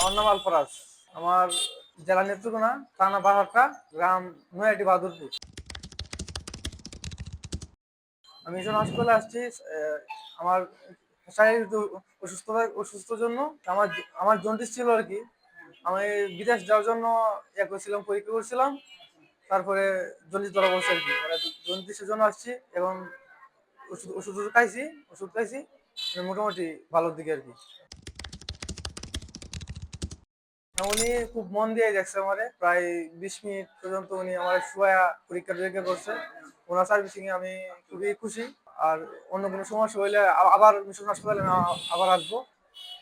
আমার নাম আলফরাজ। আমার জেলা নেত্রকোনা, থানা বাহারটা গ্রাম নয়াটি বাহাদুরপুর। আমি যখন হাসপাতালে আসছি আমার শারীরিক অসুস্থতা অসুস্থর জন্য আমার আমার জন্ডিস ছিল আর কি। আমি বিদেশ যাওয়ার জন্য ইয়ে করছিলাম, পরীক্ষা করছিলাম। তারপরে জন্ডিস ধরা পড়ছে আর কি। মানে জন্ডিসের জন্য আসছি এবং ওষুধ ওষুধ খাইছি ওষুধ খাইছি। মোটামুটি ভালোর দিকে আর কি। উনি খুব মন দিয়ে দেখছে আমারে। প্রায় বিশ মিনিট পর্যন্ত উনি আমার শুয়া পরীক্ষা টরীক্ষা করছে। ওনার সার্ভিসিং এ আমি খুবই খুশি। আর অন্য কোনো সমস্যা হইলে আবার মিশন হাসপাতালে আমি আবার আসব।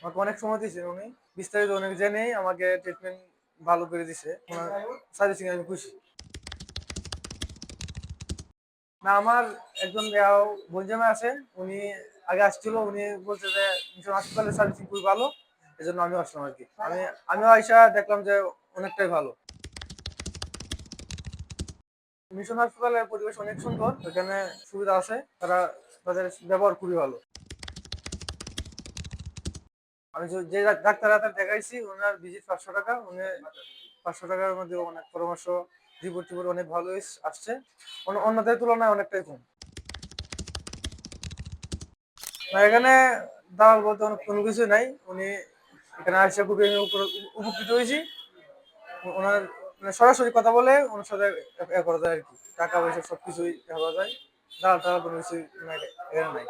আমাকে অনেক সময় দিয়েছেন উনি। বিস্তারিত অনেক জেনেই আমাকে ট্রিটমেন্ট ভালো করে দিছে। ওনার সার্ভিসিং আমি খুশি। না, আমার একজন বঞ্জামে আছে। উনি আগে আসছিল, উনি বলছে যে মিশন হাসপাতালের সার্ভিসিং খুবই ভালো। এই জন্য আমি আসলাম আর কি আমি, আমিও আইসা দেখলাম যে অনেকটাই ভালো। মিশন হাসপাতালের পরিবেশ অনেক সুন্দর, এখানে সুবিধা আছে, তারা তাদের ব্যবহার খুবই ভালো। আমি যে ডাক্তার হাতে দেখাইছি, ওনার ভিজিট পাঁচশো টাকা, উনি পাঁচশো টাকার মধ্যে অনেক পরামর্শ, রিপোর্ট টিপোর্ট অনেক ভালো আসছে। অন্য- অন্যদের তুলনায় অনেকটাই কম। এখানে দালাল বলতে কোনো কিছু নাই। উনি এখানে আসে খুবই আমি উপকৃত হয়েছি। ওনার মানে সরাসরি কথা বলে ওনার সাথে করা যায় আর কি। টাকা পয়সা সবকিছুই দেওয়া করা যায়। দাঁড়া টালাল কোনো কিছুই নাই।